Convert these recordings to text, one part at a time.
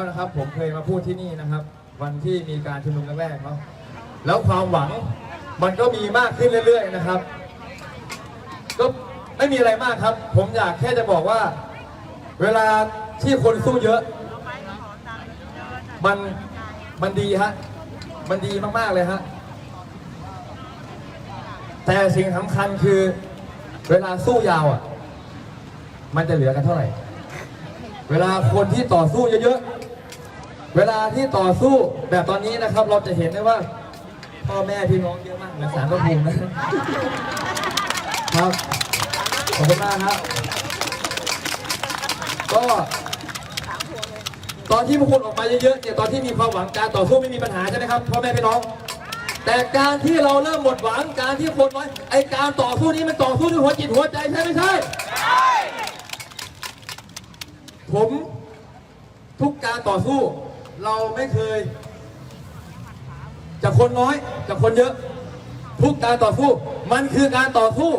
แล้วนะครับ ผมเคยมาพูดที่นี่นะครับ วันที่มีการชุมนุมแรกๆเนาะแล้วความหวังมันก็มีมากขึ้นเรื่อย ๆ นะครับ ก็ไม่มีอะไรมากครับ ผมอยากแค่จะบอกว่า เวลาที่คนสู้เยอะ มันมันดีฮะมันดีมากๆเลยฮะแต่สิ่งสำคัญคือ เวลาสู้ยาวอะ มันจะเหลือกันเท่าไหร่ เวลาคนที่ต่อสู้เยอะๆ เวลาที่ต่อสู้แบบตอนนี้นะครับ เราจะเห็นได้ว่า พ่อแม่พี่น้องเยอะมากเหมือนสารพระภูมินะครับขอบคุณมากครับก็ตอนที่พวกคุณออกมาเยอะๆเนี่ยตอนที่มีความหวังการต่อสู้ไม่มีปัญหาใช่ไหมครับพ่อแม่พี่น้อง แต่การที่เราเริ่มหมดหวังการที่คนน้อยไอการต่อสู้นี้มันต่อสู้ด้วยหัวจิตหัวใจใช่ไม่ใช่ผมทุกการต่อสู้ เราไม่เคย จากคนน้อยจากคนเยอะ ทุกการต่อสู้ มันคือการต่อสู้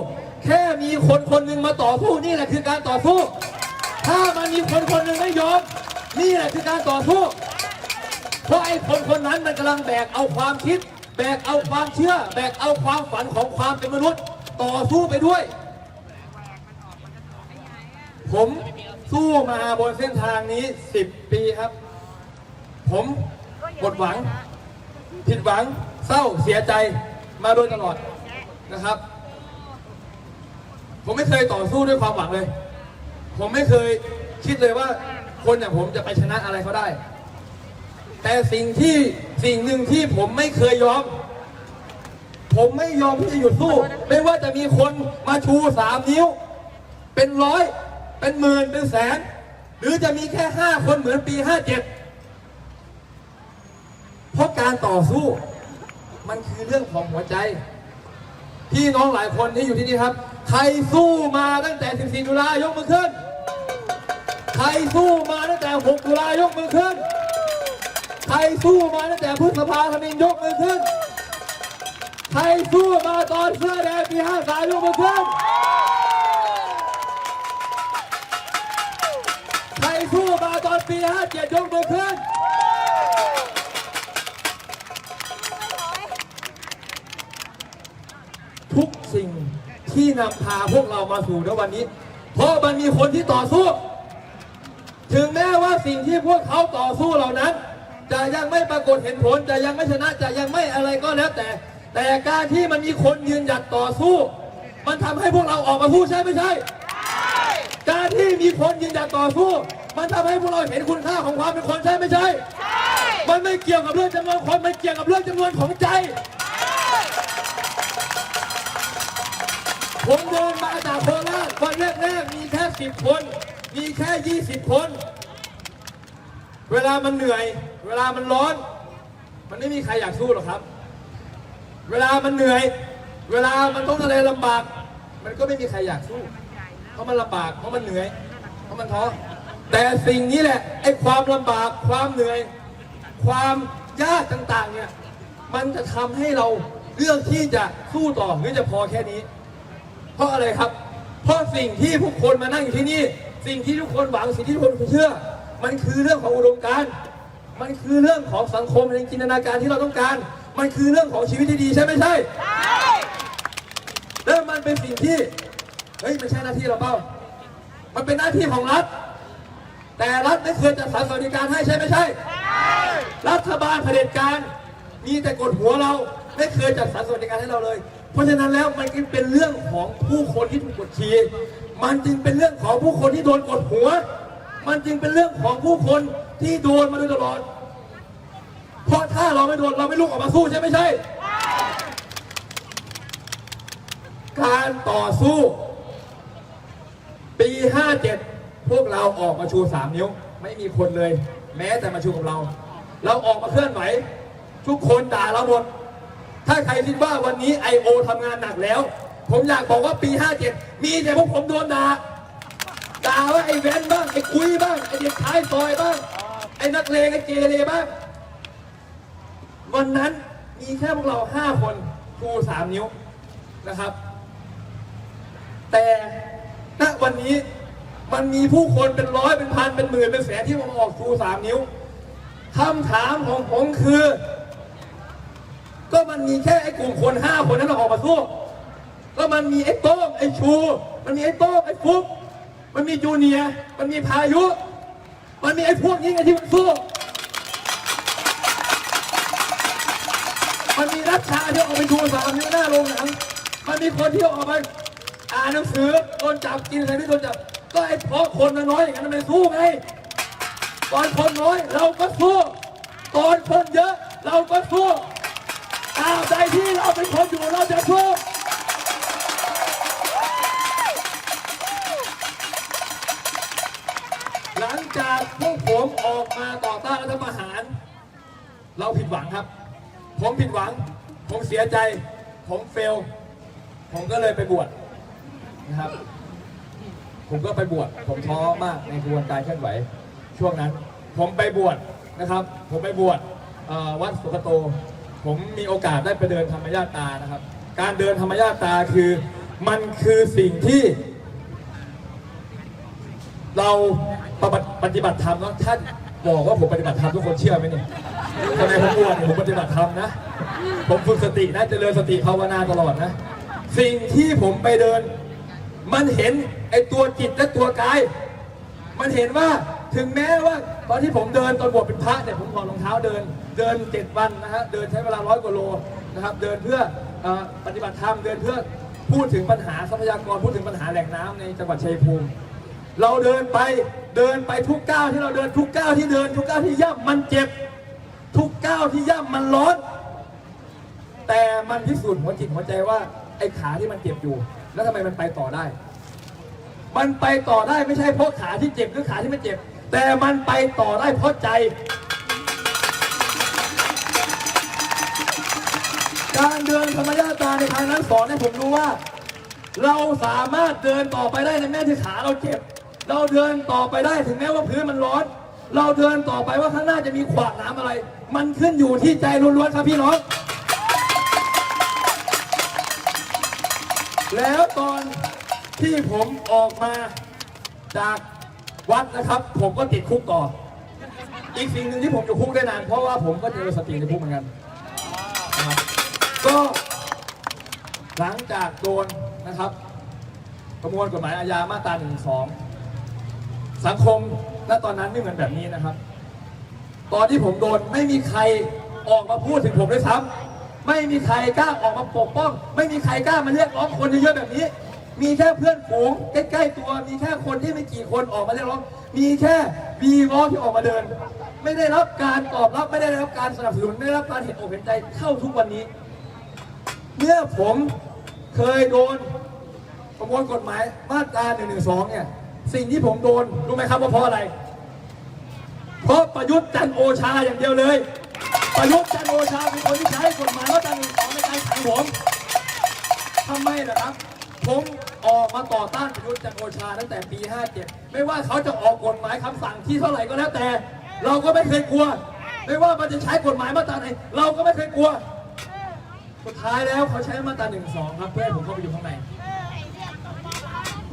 แค่มีคนคนหนึ่งมาต่อสู้นี่แหละคือการต่อสู้ ถ้ามันมีคนคนหนึ่งไม่ยอมนี่แหละคือการต่อสู้เพราะไอ้คนคนนั้นมันกำลังแบกเอาความคิด แบกเอาความเชื่อ แบกเอาความฝันของความเป็นมนุษย์ ต่อสู้ไปด้วย ผมสู้มาบนเส้นทางนี้ 10 ปีครับ ผมหมดหวัง ผิดหวัง เศร้าเสียใจมาโดยตลอดนะครับ ผมไม่เคยต่อสู้ด้วยความหวังเลย ผมไม่เคยคิดเลยว่า คนอย่างผมจะไปชนะอะไรเขาได้ แต่สิ่งที่สิ่งหนึ่งที่ผมไม่เคยยอม ผมไม่ยอมที่จะหยุดสู้ ไม่ว่าจะมีคนมาชูสามนิ้ว เป็นร้อย เป็นหมื่นเป็นแสน หรือจะมีแค่ห้าคนเหมือนปีห้าเจ็ด เพราะการต่อสู้ มันคือเรื่องของหัวใจ พี่น้องหลายคนที่อยู่ที่นี่ครับ ใครสู้มาตั้งแต่ 14 ตุลายกมือขึ้น ใครสู้มาตั้งแต่ 6 ตุลายกมือขึ้น ใครสู้มาตั้งแต่พฤษภาธมินยกมือขึ้น ใครสู้มาตอนเสื้อแดงปี53ยกมือขึ้นใครสู้มาตอนปี57ยกมือขึ้น ที่นำพาพวกเรามาสู่ในวันนี้ เพราะมันมีคนที่ต่อสู้ ถึงแม้ว่าสิ่งที่พวกเขาต่อสู้เหล่านั้น จะยังไม่ปรากฏเห็นผลจะยังไม่ชนะจะยังไม่อะไรก็แล้วแต่ แต่การที่มันมีคนยืนหยัดต่อสู้ มันทำให้พวกเราออกมาพูดใช่ไม่ใช่ การที่มีคนยืนหยัดต่อสู้ มันทำให้พวกเราเห็นคุณค่าของความเป็นคนใช่ไม่ใช่ มันไม่เกี่ยวกับเรื่องจำนวนคนมันเกี่ยวกับเรื่องจำนวนของใจ ผมเดินมาจากโคราชวันแรกๆมีแค่สิบคน มีแค่ยี่สิบคน เวลามันเหนื่อย เวลามันร้อน มันไม่มีใครอยากสู้หรอกครับ เวลามันเหนื่อย เวลามันต้องอะไรลำบาก มันก็ไม่มีใครอยากสู้ เพราะมันลำบาก เพราะมันเหนื่อย เพราะมันท้อ แต่สิ่งนี้แหละ ไอ้ความลำบาก ความเหนื่อย ความยากต่างๆเนี่ย มันจะทำให้เราเลือกที่จะสู้ต่อหรือจะพอแค่นี้ เพราะอะไรครับ เพราะสิ่งที่ทุกคนมานั่งอยู่ที่นี่ สิ่งที่ทุกคนหวังสิ่งที่ทุกคนเชื่อ มันคือเรื่องของอุดมการณ์มันคือเรื่องของสังคมในจินตนาการที่เราต้องการ มันคือเรื่องของชีวิตที่ดีใช่ไม่ใช่แล้วมันเป็นสิ่งที่เฮ้ยไม่ใช่หน้าที่เราเปล่ามันเป็นหน้าที่ของรัฐ แต่รัฐไม่เคยจัดสรรสวัสดิการให้ใช่ไม่ใช่ รัฐบาลเผด็จการ มีแต่กดหัวเราไม่เคยจัดสรรสวัสดิการให้เราเลย เพราะฉะนั้นแล้วมันจึงเป็นเรื่องของผู้คนที่ถูกกดขี่มันจึงเป็นเรื่องของผู้คนที่โดนกดหัว มันจึงเป็นเรื่องของผู้คนที่โดนมาโดยตลอด เพราะถ้าเราไม่โดนเราไม่ลุกออกมาสู้ใช่ไม่ใช่ การต่อสู้ ปี 57 พวกเราออกมาชู 3 นิ้ว ไม่มีคนเลย แม้แต่มาชูกับเรา เราออกมาเคลื่อนไหวทุกคนด่าเราหมด ถ้าใครคิดว่าวันนี้ I.O. ทำงานหนักแล้ว ผมอยากบอกว่าปี 57 มีแต่พวกผมโดนด่าด่าว่าไอ้แว้นบ้าง ไอ้คุยบ้าง ไอ้เด็กท้ายซอยบ้าง ไอ้นักเลงไอ้เกเรบ้าง วันนั้นมีแค่พวกเราห้าคนชูสามนิ้วนะครับ แต่ณวันนี้มันมีผู้คนเป็นร้อยเป็นพันเป็นหมื่นเป็นแสนที่มาออกชูสามนิ้วคำถามของผมคือ ก็มันมีแค่ไอ้กลุ่มคนห้าคนนั้นออกมาสู้ก็มันมีไอ้โต้งไอ้ชู มันมีไอ้โต้งไอ้ฟุกมันมีจูเนียมันมีพายุ มันมีไอ้พวกนี้ไงที่มันสู้มันมีรัชชาที่ออกไปชูสามนิ้วหน้าโรงหนังมันมีคนที่ออกไปอ่านหนังสือโดนจับกินอะไรที่โดนจับ ก็ไอ้เพราะคนน้อยอย่างนั้นมันสู้ไงตอนคนน้อยเราก็สู้ตอนคนเยอะเราก็สู้ ตราบใดที่เราเป็นคนอยู่เราจะสู้หลังจากพวกผมออกมาต่อต้านรัฐประหาร เราผิดหวังครับ ผมผิดหวัง ผมเสียใจ ผมเฟล ผมก็เลยไปบวชนะครับ ผมก็ไปบวช ผมท้อมากในกระบวนการเคลื่อนไหว ช่วงนั้น ผมไปบวชนะครับ ผมไปบวชวัดสุกโต ผมมีโอกาสได้ไปเดินธรรมญาตานะครับ การเดินธรรมญาตาคือ มันคือสิ่งที่ เราปฏิบัติธรรมเนาะท่านบอกว่าผมปฏิบัติธรรมทุกคนเชื่อไหมเนี่ยทำไมผมบวชเนี่ยผมปฏิบัติธรรมนะ ผมฝึกสตินะเจริญสติภาวนาตลอดนะ สิ่งที่ผมไปเดิน มันเห็นไอตัวจิตและตัวกาย มันเห็นว่าถึงแม้ว่า ตอนที่ผมเดินตอนบวชเป็นพระเนี่ยผมถอดรองเท้าเดิน เดินเจ็ดวันนะฮะเดินใช้เวลาร้อยกว่าโลนะครับเดินเพื่อปฏิบัติธรรมเดินเพื่อพูดถึงปัญหาทรัพยากรพูดถึงปัญหาแหล่งน้ำในจังหวัดชัยภูมิ เราเดินไปเดินไปทุกก้าวที่เราเดินทุกก้าวที่เดิน ทุกก้าวที่ย่ำมันเจ็บ ทุกก้าวที่ย่ำมันร้อนแต่มันพิสูจน์หัวจิตหัวใจว่าไอ้ขาที่มันเจ็บอยู่ แล้วทำไมมันไปต่อได้ มันไปต่อได้ไม่ใช่เพราะขาที่เจ็บหรือขาที่ไม่เจ็บ แต่มันไปต่อได้เพราะใจ การเดินธรรมญาตราในครั้งนั้นสอนให้ผมรู้ว่า เราสามารถเดินต่อไปได้ในแม้ที่ขาเราเจ็บ เราเดินต่อไปได้ถึงแม้ว่าพื้นมันร้อน เราเดินต่อไปว่าข้างหน้าจะมีขวากน้ำอะไร มันขึ้นอยู่ที่ใจล้วนๆครับพี่น้องแล้วตอนที่ผมออกมาจากวัดนะครับ ผมก็ติดคุกต่อ อีกสิ่งหนึ่งที่ผมอยู่คุกได้นาน เพราะว่าผมก็เจอสติในคุกเหมือนกัน ก็หลังจากโดนนะครับ ประมวลกฎหมายอาญามาตรา1นึสังคมณตอนนั้นไม่เหมือนแบบนี้นะครับ ตอนที่ผมโดนไม่มีใครออกมาพูดถึงผมด้วยซ้ำไม่มีใครกล้าออกมาปกป้อง ไม่มีใครกล้ามาเรียกร้องคนเยอะๆแบบนี้ มีแค่เพื่อนฝูงใกล้ๆตัว มีแค่คนที่ไม่กี่คนออกมาเรียกร้อง มีแค่วีวอที่ออกมาเดิน ไม่ได้รับการตอบรับ ไม่ได้รับการสนับสนุน ไม่ได้รับการเห็นอกเห็นใจเท่าทุกวันนี้ เมื่อผมเคยโดนประมวลกฎหมายมาตรา1นึเนี่ย สิ่งที่ผมโดน รู้ไหมครับว่าเพราะอะไร เพราะประยุทธ์จันโอชาอย่างเดียวเลย ประยุทธ์จันโอชาเป็นคนที่ใช้กฎหมายมาตรา1นึในการขังผมทำไมล่ะครับ ผมออกมาต่อต้านประยุทธ์จันโอชาตั้งแต่ปี 57 ไม่ว่าเขาจะออกกฎหมายคำสั่งที่เท่าไหร่ก็แล้วแต่ เราก็ไม่เคยกลัว ไม่ว่ามันจะใช้กฎหมายมาตราไหนเราก็ไม่เคยกลัว สุดท้ายแล้วเขาใช้มาตราหนึ่งสองครับเพื่อให้ผมเข้าไปอยู่ข้างใน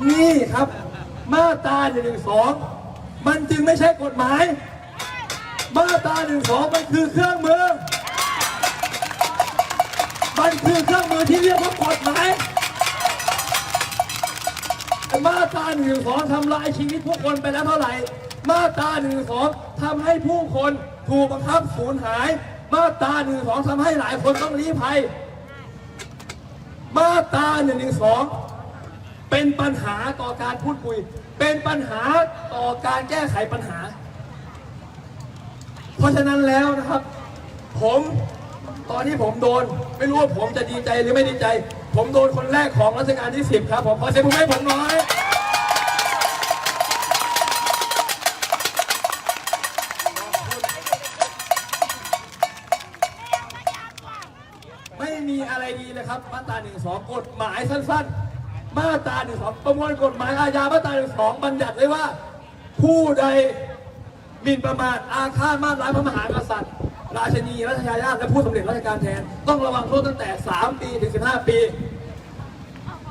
นี่ครับ มาตราหนึ่งสองมันจึงไม่ใช่กฎหมาย มาตราหนึ่งสองมันคือเครื่องมือ มันคือเครื่องมือที่เรียกว่ากฎหมายมาตราหนึ่งสองทำลายชีวิตผู้คนไปแล้วเท่าไหร่ มาตราหนึ่งสองทำให้ผู้คนถูกบังคับสูญหาย มาตราหนึ่งสองทำให้หลายคนต้องลี้ภัย มาตราหนึ่งหนึ่งสองเป็นปัญหาต่อการพูดคุย เป็นปัญหาต่อการแก้ไขปัญหา เพราะฉะนั้นแล้วนะครับ ผมตอนที่ผมโดน ไม่รู้ว่าผมจะดีใจหรือไม่ดีใจ ผมโดนคนแรกของรัชกาลที่ 10 ครับ ผมขอเสียงปรบมือให้ผมหน่อย 122 กฎหมายสั้นๆ มาตราหนึ่งสองประมวลกฎหมายอาญามาตราหนึ่งสองบัญญัติเลยว่า ผู้ใดมิ่นประมาทอาฆาตมาตร้ายพระมหากษัตริย์ ราชนีรัชทายาและผู้สำเร็จราชการแทน ต้องระวังโทษตั้งแต่ 3 ปีถึง 15 ปี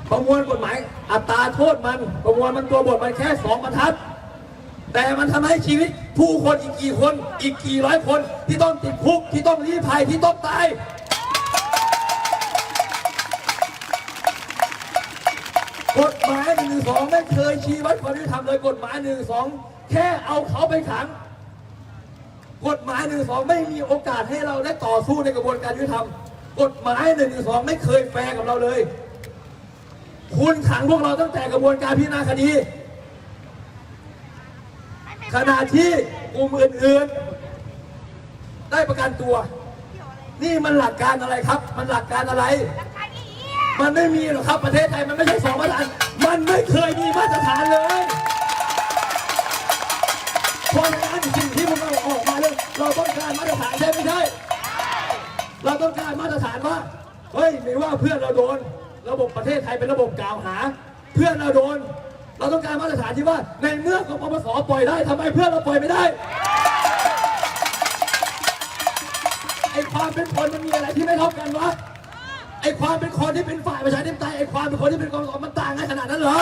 ประมวลกฎหมายอัตราโทษมันประมวลมันตัวบทมันแค่ 2 บรรทัด แต่มันทำให้ชีวิตผู้คนอีกกี่คนอีกกี่ร้อยคนที่ต้องติดคุกที่ต้องลี้ภัยที่ต้องตาย กฎหมายหนึ่งสองไม่เคยชี้วัดความยุติธรรมเลยกฎหมายหนึ่งสองแค่เอาเขาไปขัง กฎหมายหนึ่งสองไม่มีโอกาสให้เราได้ต่อสู้ในกระบวนการยุติธรรม กฎหมายหนึ่งสองไม่เคยแฟร์กับเราเลย คุณขังพวกเราตั้งแต่กระบวนการพิจารณาคดีขณะที่กลุ่มอื่นๆ ได้ประกันตัว นี่มันหลักการอะไรครับ มันหลักการอะไร มันไม่มีหรอกครับประเทศไทยมันไม่ใช่สองมาตรฐานมันไม่เคยมีมาตรฐานเลยเพราะฉะนั้นสิ่งที่พวกเราออกมาเลยเราต้องการมาตรฐานใช่ไม่ใช่เราต้องการมาตรฐานว่าเฮ้ยไม่ว่าเพื่อนเราโดน ระบบประเทศไทยเป็นระบบกล่าวหา เพื่อนเราโดน เราต้องการมาตรฐานที่ว่า ในเมื่อกปปสปล่อยได้ทำไมเพื่อนเราปล่อยไม่ได้ไอความเป็นคนมันมีอะไรที่ไม่เท่ากันวะ อความเป็นคนที่เป็นฝ่ายประชาธิปไตยไอความเป็นคนที่เป็นกองทัพมันต่างกันขนาดนั้นเหรอ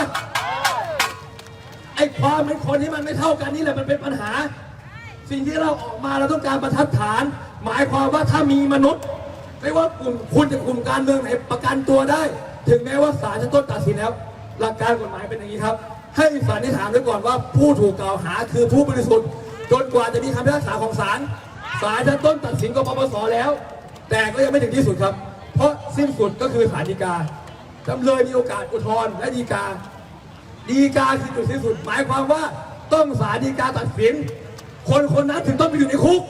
ไอความเป็นคนที่มันไม่เท่ากันนี่แหละมันเป็นปัญหา สิ่งที่เราออกมาเราต้องการบรรทัดฐาน หมายความว่าถ้ามีมนุษย์ไม่ว่ากลุ่มคุณจะกลุ่มการเมืองไหนประกันตัวได้ ถึงแม้ว่าศาลชั้นต้นตัดสินแล้ว หลักการกฎหมายเป็นอย่างนี้ครับ ให้สันนิษฐานไว้ก่อนว่าผู้ถูกกล่าวหาคือผู้บริสุทธิ์จนกว่าจะมีคำพิพากษาของศาลศาลชั้นต้นตัดสินกปปสแล้ว แต่ก็ยังไม่ถึงที่สุดครับ เพราะสิ้นสุดก็คือศาลฎีกาจำเลยมีโอกาสอุทธรณ์และฎีกาดีกาคือจุดสิ้นสุด หมายความว่าต้องศาลฎีกาตัดสิน คนคนนั้นถึงต้องไปอยู่ในคุก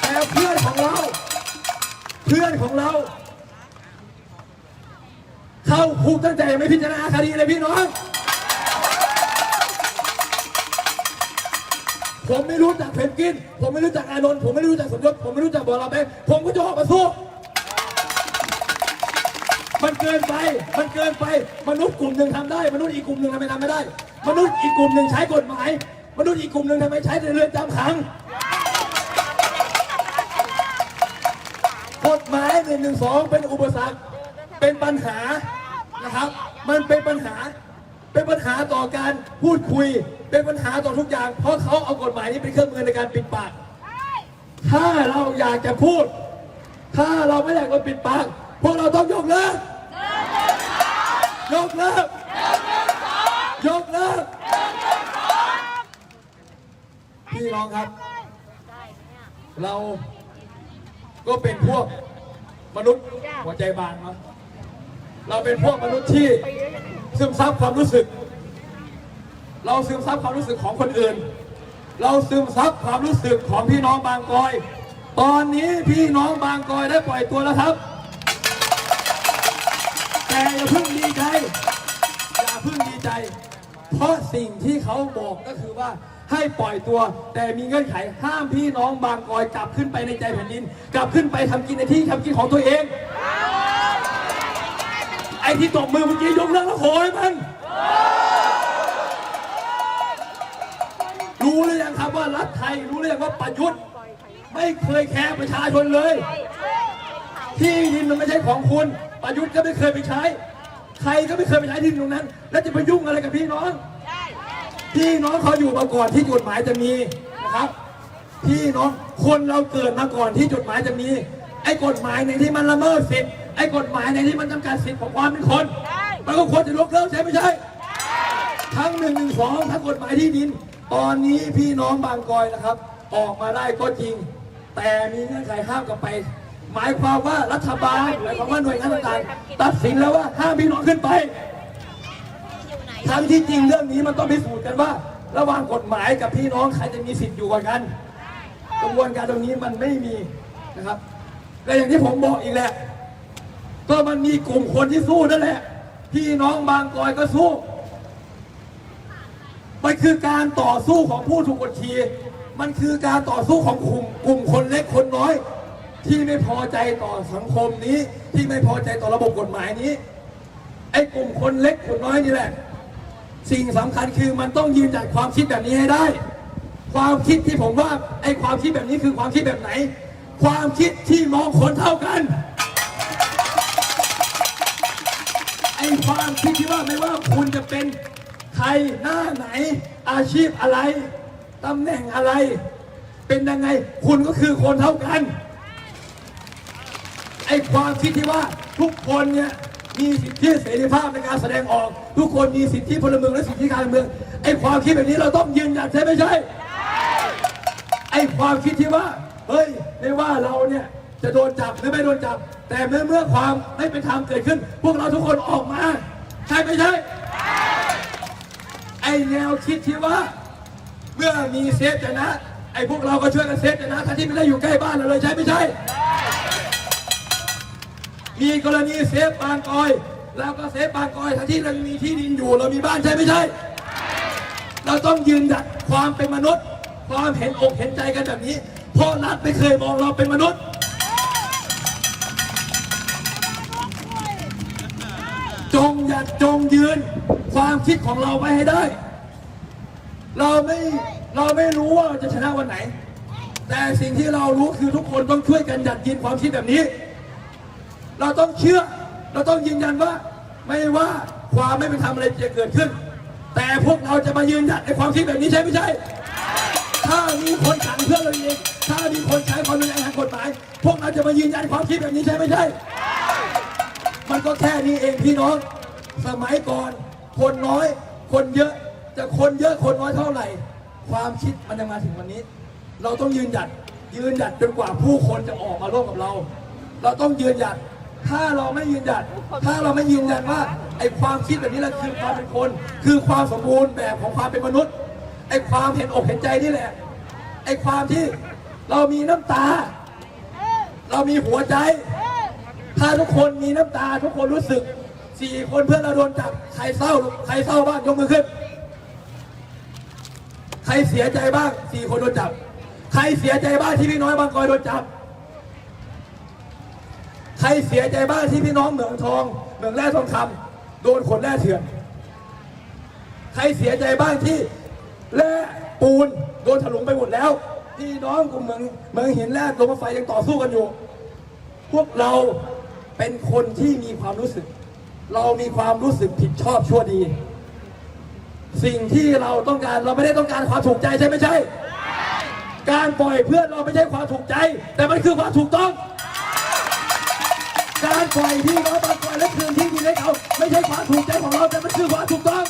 แต่เพื่อนของเรา เพื่อนของเรา เข้าคุกตั้งแต่ยังไม่พิจารณาคดีเลยพี่น้อง ผมไม่รู้จักเพนกิน ผมไม่รู้จักอานนท์ผมไม่รู้จักสมยศผมไม่รู้จักบอลาเบผมก็จะออกมาสู้มันเกินไป มันเกินไป มนุษย์กลุ่มหนึ่งทำได้ มนุษย์อีกกลุ่มหนึ่งทำไมทำไม่ได้ มนุษย์อีกกลุ่มหนึ่งใช้กฎหมาย มนุษย์อีกกลุ่มหนึ่งทำไมใช้ในเรือนจำขัง กฎหมายหนึ่งหนึ่งสองเป็นอุปสรรค เป็นปัญหานะครับ มันเป็นปัญหา เป็นปัญหาต่อการพูดคุย เป็นปัญหาต่อทุกอย่าง เพราะเขาเอากฎหมายนี้เป็นเครื่องมือในการปิดปาก ถ้าเราอยากจะพูด ถ้าเราไม่อยากโดนปิดปาก พวกเราต้องยกเลิกยกเลิกยกเลิกพี่น้องครับ เราก็เป็นพวกมนุษย์หัวใจบางเนาะเราเป็นพวกมนุษย์ที่ ซึมซับความรู้สึก เราซึมซับความรู้สึกของคนอื่น เราซึมซับความรู้สึกของพี่น้องบางกอย ตอนนี้พี่น้องบางกอยได้ปล่อยตัวแล้วครับ แต่อย่าเพิ่งดีใจ อย่าเพิ่งดีใจ เพราะสิ่งที่เขาบอกก็คือว่าให้ปล่อยตัว แต่มีเงื่อนไขห้ามพี่น้องบางกอยกลับขึ้นไปในใจแผ่นดิน กลับขึ้นไปทำกินในที่ทำกินของตัวเอง ที่ตบมือเมื่อกี้ยกเลิกแล้วโหยมันรู้หรือยังครับว่ารัฐไทยรู้หรือยังว่าประยุทธ์ ไม่เคยแคร์ประชาชนเลย ที่ดินมันไม่ใช่ของคุณประยุทธ์ก็ไม่เคยไปใช้ ใครก็ไม่เคยไปใช้ที่ดินตรงนั้น แล้วจะไปยุ่งอะไรกับพี่น้องพี่น้องเขาอยู่มาก่อนที่กฎหมายจะมีนะครับพี่น้องคนเราเกิดมาก่อนที่กฎหมายจะมี ไอ้กฎหมายในที่มันละเมิดสิทธิ์ ไอ้กฎหมายในที่มันจำกัดสิทธิ์ของความเป็นคน มันก็ควรจะยกเลิกใช่ไม่ใช่ ทั้งหนึ่งหนึ่งสองทั้งกฎหมายที่ดิน ตอนนี้พี่น้องบางกอยนะครับ ออกมาได้ก็จริง แต่มีเงื่อนไขห้ามกลับไป หมายความว่ารัฐบาลหมายความว่าหน่วยงานต่างๆตัดสินแล้วว่าห้ามพี่น้องขึ้นไป ทั้งที่จริงเรื่องนี้มันต้องพิสูจน์กันว่า ระหว่างกฎหมายกับพี่น้องใครจะมีสิทธิ์อยู่กว่ากัน กระบวนการตรงนี้มันไม่มีนะครับและอย่างที่ผมบอกอีกแหละ ก็มันมีกลุ่มคนที่สู้นั่นแหละ พี่น้องบางกอยก็สู้มันคือการต่อสู้ของผู้ถูกกดขี่มันคือการต่อสู้ของกลุ่มกลุ่มคนเล็กคนน้อย ที่ไม่พอใจต่อสังคมนี้ ที่ไม่พอใจต่อระบบกฎหมายนี้ ไอ้กลุ่มคนเล็กคนน้อยนี่แหละ สิ่งสำคัญคือมันต้องยืนหยัดความคิดแบบนี้ให้ได้ ความคิดที่ผมว่าไอ้ความคิดแบบนี้คือความคิดแบบไหน ความคิดที่มองคนเท่ากัน ความคิดที่ว่าไม่ว่าคุณจะเป็นใครหน้าไหน อาชีพอะไรตำแหน่งอะไร เป็นยังไงคุณก็คือคนเท่ากันไอ้ความคิดที่ว่าทุกคนเนี่ยมีสิทธิเสรีภาพในการแสดงออก ทุกคนมีสิทธิพลเมืองและสิทธิการเมืองไอ้ความคิดแบบนี้เราต้องยืนหยัดใช่ไม่ใช่ไอ้ความคิดที่ว่าเฮ้ยไม่ว่าเราเนี่ย จะโดนจับหรือไม่โดนจับ แต่เมื่อเมื่อความไม่เป็นธรรมเกิดขึ้น พวกเราทุกคนออกมาใช่ไม่ใช่ไอแนวคิดที่ว่า เมื่อมีเซฟชนะ ไอพวกเราก็ช่วยกันเซฟชนะทั้งที่ไม่ได้อยู่ใกล้บ้านเราเลยใช่ไม่ใช่ มีกรณีเซฟบางกอยแล้วก็เซฟบางกอยทั้งที่เรามีที่ดินอยู่เรามีบ้านใช่ไม่ใช่ เราต้องยืนหยัดความเป็นมนุษย์ ความเห็นอกเห็นใจกันแบบนี้ เพราะรัฐไม่เคยมองเราเป็นมนุษย์ จงหยัดจงยืนความคิดของเราไว้ให้ได้ เราไม่เราไม่รู้ว่าเราจะชนะวันไหน แต่สิ่งที่เรารู้คือทุกคนต้องช่วยกันหยัดยืนความคิดแบบนี้ เราต้องเชื่อ เราต้องยืนยันว่า ไม่ว่าความไม่เป็นธรรมอะไรจะเกิดขึ้น แต่พวกเราจะมายืนหยัดในความคิดแบบนี้ใช่ไม่ใช่ ถ้ามีคนขังเพื่อนเราเองถ้ามีคนใช้ความรุนแรงทางกฎหมาย พวกเราจะมายืนยันความคิดแบบนี้ใช่ไม่ใช่ มันก็แค่นี้เองพี่น้อง สมัยก่อน คนน้อย คนเยอะจะคนเยอะคนน้อยเท่าไหร่ ความคิดมันจะมาถึงวันนี้ เราต้องยืนหยัดยืนหยัดจนกว่าผู้คนจะออกมาร่วมกับเรา เราต้องยืนหยัด ถ้าเราไม่ยืนหยัด ถ้าเราไม่ยืนหยัดว่าไอ้ความคิดแบบนี้แหละคือความเป็นคน คือความสมบูรณ์แบบของความเป็นมนุษย์ไอ้ความเห็นอกเห็นใจนี่แหละไอ้ความที่เรามีน้ำตา เรามีหัวใจ ถ้าทุกคนมีน้ำตาทุกคนรู้สึกสี่คนเพื่อนเราโดนจับใครเศร้า ใครเศร้าบ้างยกมือขึ้น ใครเสียใจบ้างสี่คนโดนจับ ใครเสียใจบ้างที่พี่น้อยบางกอยโดนจับ ใครเสียใจบ้างที่พี่น้องเหมืองทองเหมืองแร่ทองคำโดนขนแร่เถื่อน ใครเสียใจบ้างที่แร่ปูนโดนถลุงไปหมดแล้วพี่น้องกลุ่มเมืองเมืองหินแร่ลงมาไฟยังต่อสู้กันอยู่ พวกเรา เป็นคนที่มีความรู้สึก เรามีความรู้สึกผิดชอบชั่วดี สิ่งที่เราต้องการเราไม่ได้ต้องการความถูกใจใช่ไม่ใช่ การปล่อยเพื่อนเราไม่ใช่ความถูกใจ แต่มันคือความถูกต้อง การปล่อยพี่น้องบางคนและคืนที่ดินให้เขาไม่ใช่ความถูกใจของเราแต่มันคือความถูกต้อง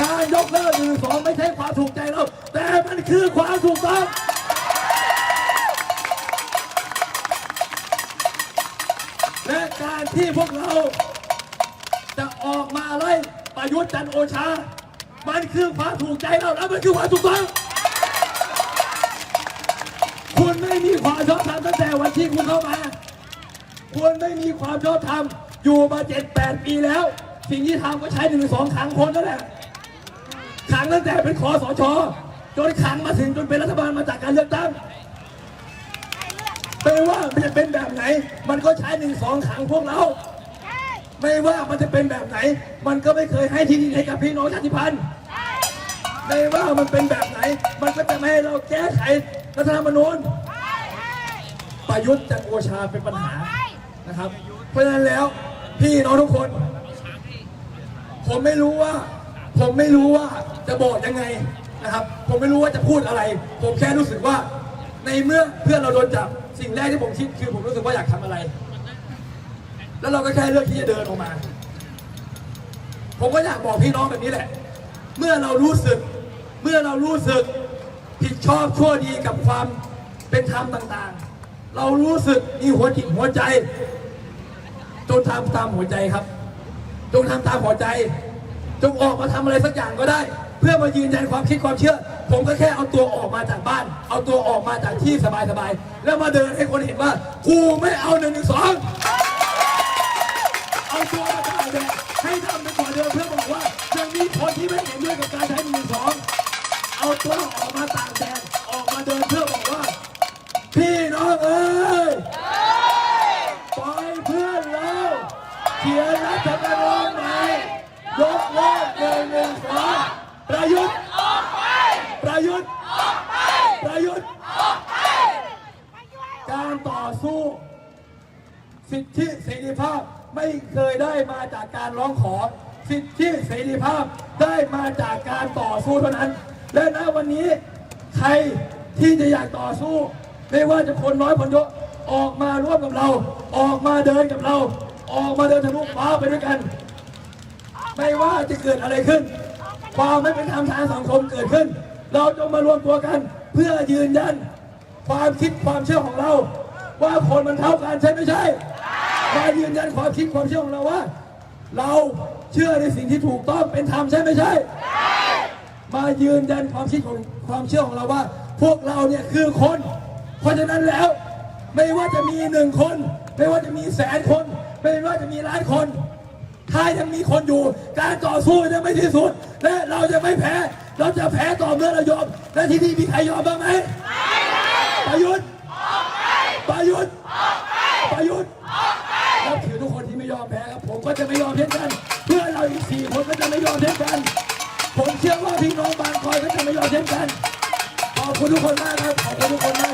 การยกเลิกหนึ่งสองไม่ใช่ความถูกใจเรา แต่มันคือความถูกต้อง และ การที่พวกเรา จะออกมาไล่ประยุทธ์จันโอชา มันคือความถูกใจเราและมันคือความถูกต้องคุณไม่มีความชอบธรรมตั้งแต่วันที่คุณเข้ามา คุณไม่มีความชอบธรรมอยู่มาเจ็ดแปดปีแล้ว สิ่งที่ทำก็ใช้หนึ่งสองขังคนนั่นแหละขังตั้งแต่เป็นคอสชจนขังมาถึงจนเป็นรัฐบาลมาจากการเลือกตั้ง ไม่ว่ามันจะเป็นแบบไหน มันก็ใช้หนึ่งสองขังพวกเรา ไม่ว่ามันจะเป็นแบบไหน มันก็ไม่เคยให้ที่ดินให้กับพี่น้องชาติพันธุ์ไม่ว่ามันเป็นแบบไหน มันก็จะไม่ให้เราแก้ไขรัฐธรรมนูญประยุทธ์จันโอชาเป็นปัญหานะครับ เพราะฉะนั้นแล้วพี่น้องทุกคน ผมไม่รู้ว่า ผมไม่รู้ว่าจะบอกยังไงนะครับ ผมไม่รู้ว่าจะพูดอะไร ผมแค่รู้สึกว่าในเมื่อเพื่อนเราโดนจับ สิ่งแรกที่ผมคิดคือผมรู้สึกว่าอยากทำอะไร แล้วเราก็แค่เลือกที่จะเดินออกมา ผมก็อยากบอกพี่น้องแบบนี้แหละ เมื่อเรารู้สึก เมื่อเรารู้สึกผิดชอบชั่วดีกับความเป็นธรรมต่างๆ เรารู้สึกมีหัวจิตหัวใจ จงทำตามหัวใจครับ จงทำตามหัวใจ จงออกมาทำอะไรสักอย่างก็ได้ เพื่อมายืนยันความคิดความเชื่อ ผมก็แค่เอาตัวออกมาจากบ้าน เอาตัวออกมาจากที่สบายๆ แล้วมาเดินให้คนเห็นว่ากูไม่เอาหนึ่งหนึ่งสองเอาตัวมาจากแดดให้ทำไปก่อนเดิมเพื่อบอกว่ายังมีคนที่ไม่เห็นด้วยกับการใช้หนึ่งสองเอาตัวออกมาต่างแดน ธิเสรีภาพได้มาจากการต่อสู้เท่านั้น และณวันนี้ใครที่จะอยากต่อสู้ ไม่ว่าจะคนน้อยคนเยอะออกมาร่วมกับเรา ออกมาเดินกับเรา ออกมาเดินทะลุฟ้าไปด้วยกัน ไม่ว่าจะเกิดอะไรขึ้น ความไม่เป็นธรรมทางสังคมเกิดขึ้น เราจงมารวมตัวกัน เพื่อยืนยัน ความคิดความเชื่อของเรา ว่าคนมันเท่ากันใช่ไม่ใช่มายืนยันความคิดความเชื่อของเราว่า เรา เชื่อในสิ่งที่ถูกต้องเป็นธรรมใช่ไม่ใช่ มายืนยันความคิดของความเชื่อของเราว่า พวกเราเนี่ยคือคน เพราะฉะนั้นแล้ว ไม่ว่าจะมีหนึ่งคน ไม่ว่าจะมีแสนคน ไม่ว่าจะมีล้านคน ถ้ายังมีคนอยู่ การต่อสู้จะไม่ที่สุด และเราจะไม่แพ้ เราจะแพ้ต่อเมื่อเรายอม และที่นี่มีใครยอมบ้างไหมประยุทธ์ประยุทธ์ประยุทธ์นับถือทุกคนที่ไม่ยอมแพ้ครับ ผมก็จะไม่ยอมเช่นกันเพื่อ อีกสี่คนก็จะไม่ยอมเช่นกัน ผมเชื่อว่าพี่น้องบางคอยก็จะไม่ยอมเช่นกัน ขอบคุณทุกคนมากครับ ขอบคุณทุกคนมาก